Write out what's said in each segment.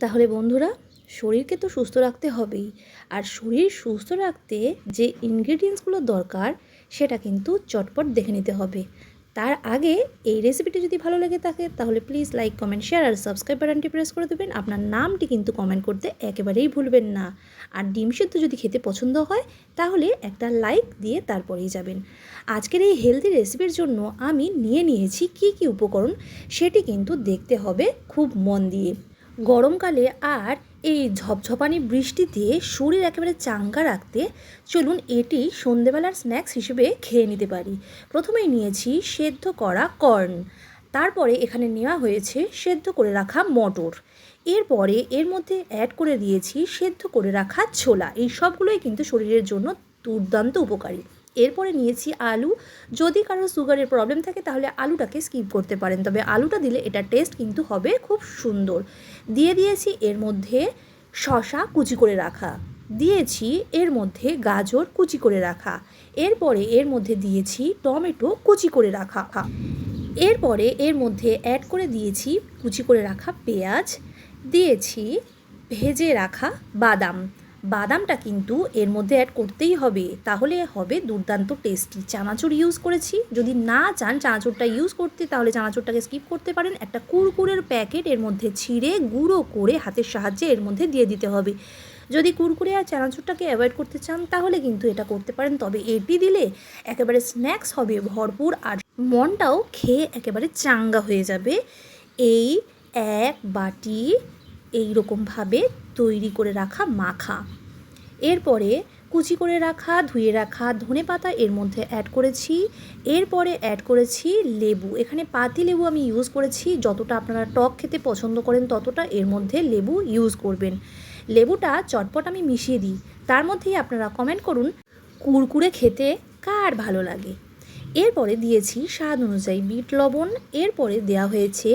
তাহলে বন্ধুরা, শরীরকে তো সুস্থ রাখতে হবেই। আর শরীর সুস্থ রাখতে যে ইনগ্রিডিয়েন্টসগুলো দরকার, সেটা কিন্তু চটপট দেখে নিতে হবে। তার আগে এই রেসিপিটি যদি ভালো লেগে থাকে, তাহলে প্লিজ লাইক কমেন্ট শেয়ার আর সাবস্ক্রাইব বাটনটি প্রেস করে দেবেন। আপনার নামটি কিন্তু কমেন্ট করতে একেবারেই ভুলবেন না। আর ডিম সেদ্ধ যদি খেতে পছন্দ হয়, তাহলে একটা লাইক দিয়ে তারপরেই যাবেন। আজকের এই হেলদি রেসিপির জন্য আমি নিয়ে নিয়েছি কি কি উপকরণ, সেটি কিন্তু দেখতে হবে খুব মন দিয়ে। গরমকালে আর এই ঝপঝপানি বৃষ্টিতে শরীর একেবারে চাঙ্গা রাখতে চলুন এটি সন্ধেবেলার স্ন্যাক্স হিসেবে খেয়ে নিতে পারি। প্রথমেই নিয়েছি সেদ্ধ করা কর্ন। তারপরে এখানে নেওয়া হয়েছে সেদ্ধ করে রাখা মটর। এরপরে এর মধ্যে অ্যাড করে দিয়েছি সেদ্ধ করে রাখা ছোলা। এই সবগুলোই কিন্তু শরীরের জন্য দুর্দান্ত উপকারী। এরপরে নিয়েছি আলু। যদি কারোর সুগারের প্রবলেম থাকে, তাহলে আলুটাকে স্কিপ করতে পারেন। তবে আলুটা দিলে এটা টেস্ট কিন্তু হবে খুব সুন্দর। দিয়ে দিয়েছি এর মধ্যে শশা কুচি করে রাখা। দিয়েছি এর মধ্যে গাজর কুচি করে রাখা। এরপরে এর মধ্যে দিয়েছি টমেটো কুচি করে রাখা। এরপরে এর মধ্যে অ্যাড করে দিয়েছি কুচি করে রাখা পেঁয়াজ। দিয়েছি ভেজে রাখা বাদাম। বাদামটা কিন্তু এর মধ্যে অ্যাড করতেই হবে। তাহলে হবে দুর্দান্ত টেস্টি চানাচুর ইউজ করেছি। যদি না চান চানাচুরটা ইউজ করতে, তাহলে চানাচুরটাকে স্কিপ করতে পারেন। একটা কুরকুরের প্যাকেট এর মধ্যে ছিঁড়ে গুঁড়ো করে হাতের সাহায্যে এর মধ্যে দিয়ে দিতে হবে। যদি কুরকুরে আর চানাচুরটাকে অ্যাভয়েড করতে চান, তাহলে কিন্তু এটা করতে পারেন। তবে এটি দিলে একেবারে স্ন্যাক্স হবে ভরপুর আর মনটাও খেয়ে একেবারে চাঙ্গা হয়ে যাবে। এই এক বাটি এই রকমভাবে তৈরি করে রাখা মাখা। এরপরে কুচি করে রাখা, ধুয়ে রাখা ধনে পাতা এর মধ্যে অ্যাড করেছি। এরপরে অ্যাড করেছি লেবু। এখানে পাতি লেবু আমি ইউজ করেছি, যতটা আপনারা টক খেতে পছন্দ করেন ততটা এর মধ্যে লেবু ইউজ করবেন। লেবুটা চটপট আমি মিশিয়ে দিই। তার মধ্যেই আপনারা কমেন্ট করুন, কুরকুরে খেতে কার ভালো লাগে? এরপরে দিয়েছি স্বাদ অনুযায়ী বিট লবণ, এরপরে দেওয়া হয়েছে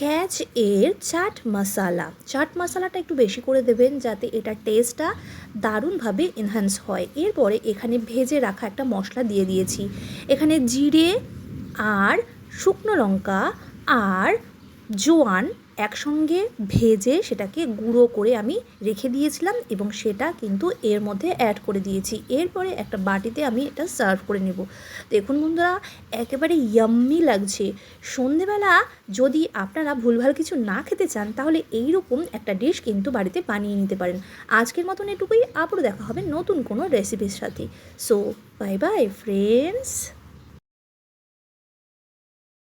ক্যাচ এর চাট মশালা। চাট মশালাটা একটু বেশি করে দেবেন যাতে এটার টেস্টটা দারুণভাবে এনহ্যান্স হয়। এরপরে এখানে ভেজে রাখা একটা মশলা দিয়ে দিয়েছি। এখানে জিরে আর শুকনো লঙ্কা আর জোয়ান একসঙ্গে ভেজে সেটাকে গুঁড়ো করে আমি রেখে দিয়েছিলাম এবং সেটা কিন্তু এর মধ্যে অ্যাড করে দিয়েছি। এরপরে একটা বাটিতে আমি এটা সার্ভ করে নেব। দেখুন বন্ধুরা, একেবারে ইয়াম্মি লাগছে। সন্ধেবেলা যদি আপনারা ভুলভাল কিছু না খেতে চান, তাহলে এই রকম একটা ডিশ কিন্তু বাড়িতে বানিয়ে নিতে পারেন। আজকের মতন এটুকুই। আবারও দেখা হবে নতুন কোনো রেসিপির সাথে। So bye bye friends